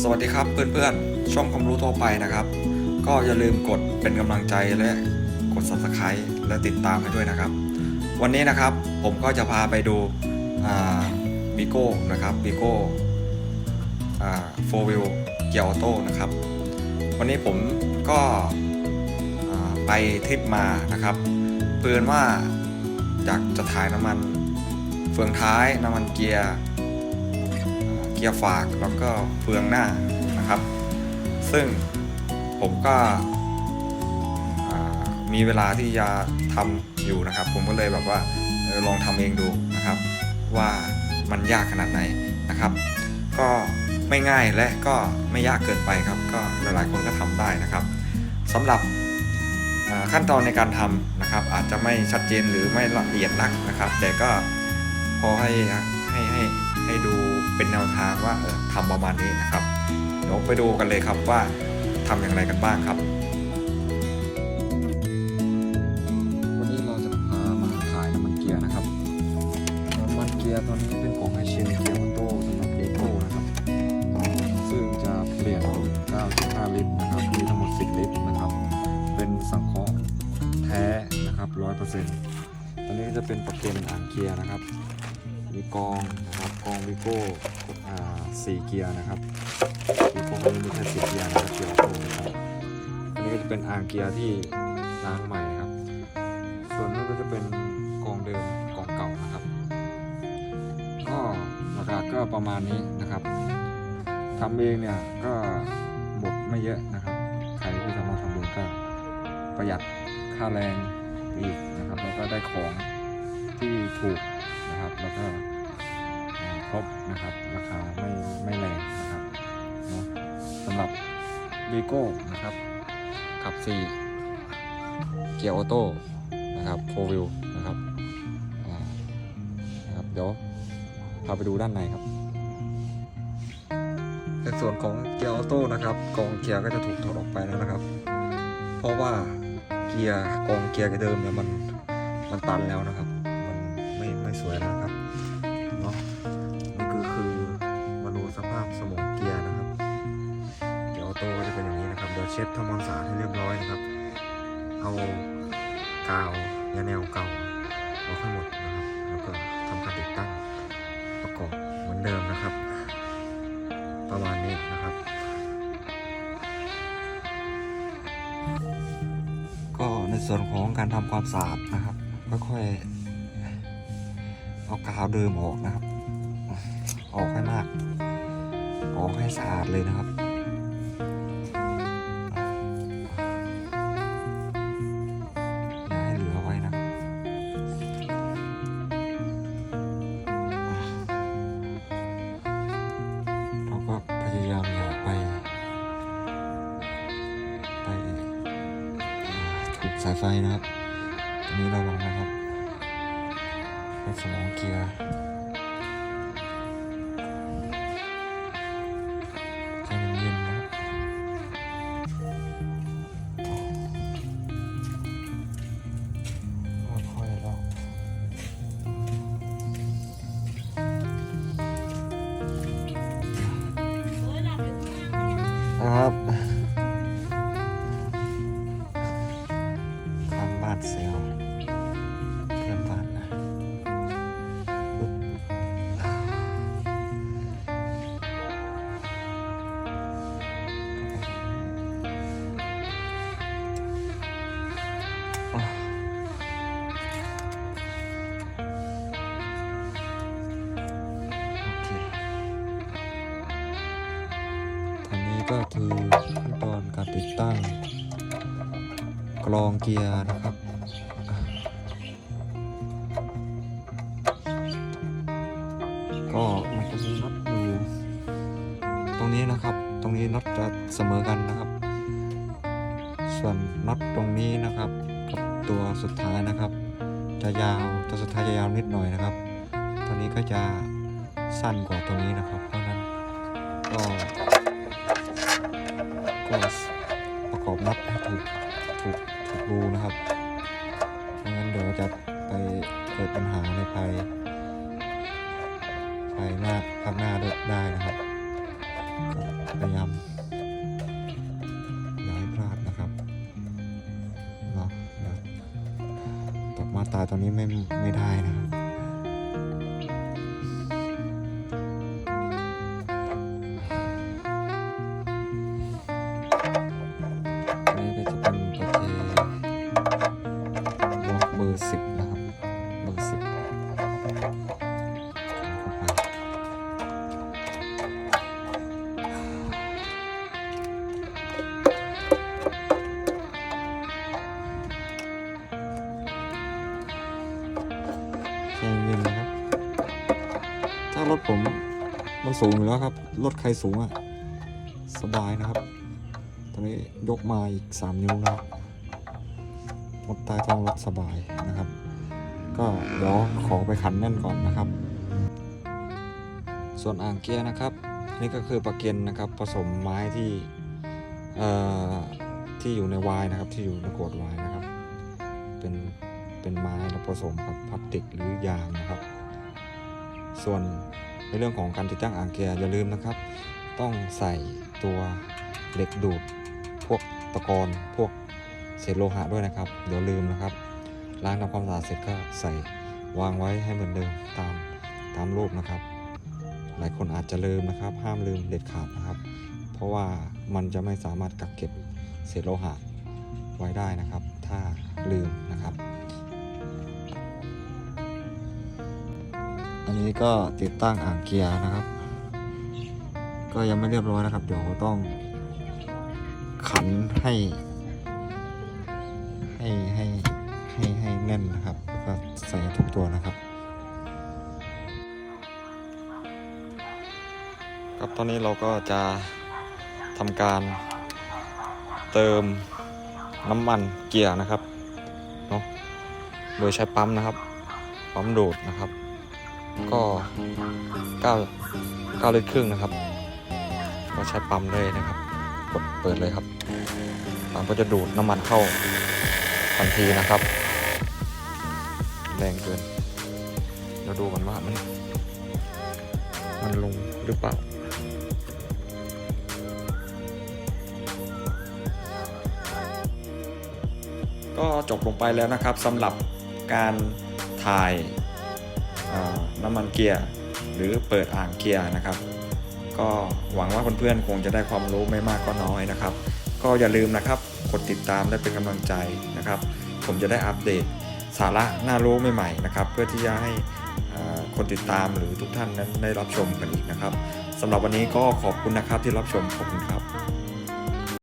สวัสดีครับเพื่อนๆ ช่องความรู้ทั่วไปนะครับ ก็อย่าลืมกดเป็นกำลังใจและกด subscribe และติดตามให้ด้วยนะครับ วันนี้นะครับผมก็จะพาไปดูบิโก้นะครับบิโก้โฟวิลเกียร์ออโต้นะครับ วันนี้ผมก็ไปทริปมานะครับเพื่อนว่าอยากจะถ่ายน้ำมันเฟืองท้ายน้ำมันเกียร์ เกียร์ฝากแล้วก็เฟืองหน้านะครับ ซึ่งผมก็มีเวลาที่จะทำอยู่นะครับ ผมก็เลยแบบว่าลองทำเองดูนะครับ ว่ามันยากขนาดไหนนะครับ ก็ไม่ง่ายและก็ไม่ยากเกินไปครับ ก็หลายๆคนก็ทำได้นะครับสำหรับขั้นตอนในการทำนะครับ อาจจะไม่ชัดเจนหรือไม่ละเอียดนักนะครับ แต่ก็พอให้ให้ให้ให้ดู เป็นแนวทางว่าเออทำประมาณนี้นะครับ เดี๋ยวไปดูกันเลยครับว่าทำอย่างไรกันบ้างครับวันนี้เราจะพามาถ่ายน้ำมันเกียร์นะครับน้ำมันเกียร์ตอนนี้เป็นของไฮเชนเกียร์ออโต้สำหรับเอโก้นะครับ ซึ่งจะเปลี่ยน9.5ลิตรนะครับมีทั้งหมด 10 ลิตรนะครับ เป็นสังเคราะห์แท้นะครับ 100%ตอนนี้จะเป็นประเกนอ่างเกียร์นะครับ มีกองนะครับกองวิโก้สี่เกียร์นะครับวิโก้นี้มีแค่สี่เกียร์นะครับเกียร์ออโตนะครับอันนี้ก็จะเป็นอ่างเกียร์ที่ล้างใหม่นะครับ ส่วนนี้นก็จะเป็นกองเดิมกองเก่านะครับ ก็ราคาก็ประมาณนี้นะครับทำเองเนี่ยก็หมดไม่เยอะนะครับใครที่สามาทำเองก็ประหยัดค่าแรงอีกนะครับแล้วก็ได้ของที่ถูก นะครับ แล้วก็ครบนะครับ ราคาไม่ไม่แรงนะครับเนาะสำหรับวีโก้นะครับ ขับ4เกียร์ออโต้นะครับโฟวิลนะครับนะครับเดี๋ยวพาไปดูด้านในครับในส่วนของเกียร์ออโต้นะครับกองเกียร์ก็จะถูกถอดออกไปแล้วนะครับ เพราะว่าเกียร์กองเกียร์เดิมเนี่ยมันมันตันแล้วนะครับ มันไม่ไม่สวยแล้ว ช็ดทำความสะอาดให้เรียบร้อยนะครับ เอากาวยาแนวเก่าออกให้หมดนะครับ แล้วก็ทำการติดตั้งประกอบเหมือนเดิมนะครับ ประมาณนี้นะครับ ก็ในส่วนของการทำความสะอาดนะครับค่อยๆเอากาวเดิมออกนะครับ ออกให้มาก ออกให้สะอาดเลยนะครับ สายไฟนะครับตรงนี้ระวังนะครับเป็นสมองเกียร์ใจเย็นๆนะครับค่อยๆแล้วครับ ก็คือขั้นตอนการติดตั้ง กรองเกียร์นะครับก็มันจะมีน็อตอยู่ตรงนี้นะครับ ตรงนี้น็อตจะเสมอกันนะครับ ส่วนน็อตตรงนี้นะครับกับตัวสุดท้ายนะครับ จะยาวตัวสุดท้ายจะยาวนิดหน่อยนะครับ ตัวนี้ก็จะสั้นกว่าตัวนี้นะครับ เพราะฉะนั้นก็ ก็ประกอบนัอให้ถูกถูกถูกรูนะครับไม่งั้นเดี๋ยวจะไปเกิดปัญหาในภายภายหน้าภางหน้าได้นะครับพยายามอย่าให้พลาดนะครับเนาะตกมาตายตอนนี้ไม่ไม่ได้นะครับ สูงอยู่แล้วครับ รถใครสูงอะสบายนะครับ ตอนนี้ยกมาอีก 3 นิ้วนะครับมดใต้ท้องรถสบายนะครับ ก็เดี๋ยวขอไปขันแน่นก่อนนะครับ ส่วนอ่างเกียร์นะครับ นี่ก็คือปลาเกนนะครับ ผสมไม้ที่เอ่อที่อยู่ในวายนะครับ ที่อยู่ในโกรดวายนะครับ เป็นเป็นไม้แล้วผสมกับพลาสติกหรือยางนะครับ ส่วน ในเรื่องของการติดตั้งอ่างเกียอย่าลืมนะครับ ต้องใส่ตัวเหล็กดูด พวกตะกอนพวกเศษโลหะด้วยนะครับเดี๋ยวลืมนะครับ ล้างทำความสะอาดเสร็จก็ใส่วางไว้ให้เหมือนเดิมตามตามรูปนะครับ หลายคนอาจจะลืมนะครับ ห้ามลืมเด็ดขาดนะครับ เพราะว่ามันจะไม่สามารถกักเก็บเศษโลหะไว้ได้นะครับ ถ้าลืมนะครับ นี้ก็ติดตั้งอ่างเกียร์นะครับ ก็ยังไม่เรียบร้อยนะครับ เดี๋ยวต้องขันให้ ให้ให้ให้ให้แน่นนะครับแล้วก็ใส่ทุกตัวนะครับครับตอนนี้เราก็จะทำการเติมน้ำมันเกียร์นะครับเนาะโดยใช้ปั๊มนะครับ ปั๊มดูดนะครับ ก็9 9ลิตรครึ่งนะครับ ก็ใช้ปั๊มเลยนะครับ กดเปิดเลยครับ ปั๊มก็จะดูดน้ำมันเข้าทันทีนะครับ แรงเกินเราดูกันว่ามัน มันลงหรือเปล่าก็จบลงไปแล้วนะครับสำหรับการถ่าย น้ำมันเกียร์หรือเปิดอ่างเกียร์นะครับ ก็หวังว่าเพื่อนๆคงจะได้ความรู้ไม่มากก็น้อยนะครับ ก็อย่าลืมนะครับกดติดตามและเป็นกำลังใจนะครับ ผมจะได้อัปเดตสาระน่ารู้ใหม่ๆนะครับ เพื่อที่จะให้คนติดตามหรือทุกท่านนั้นได้รับชมกันอีกนะครับสำหรับวันนี้ก็ขอบคุณนะครับที่รับชมขอบคุณครับ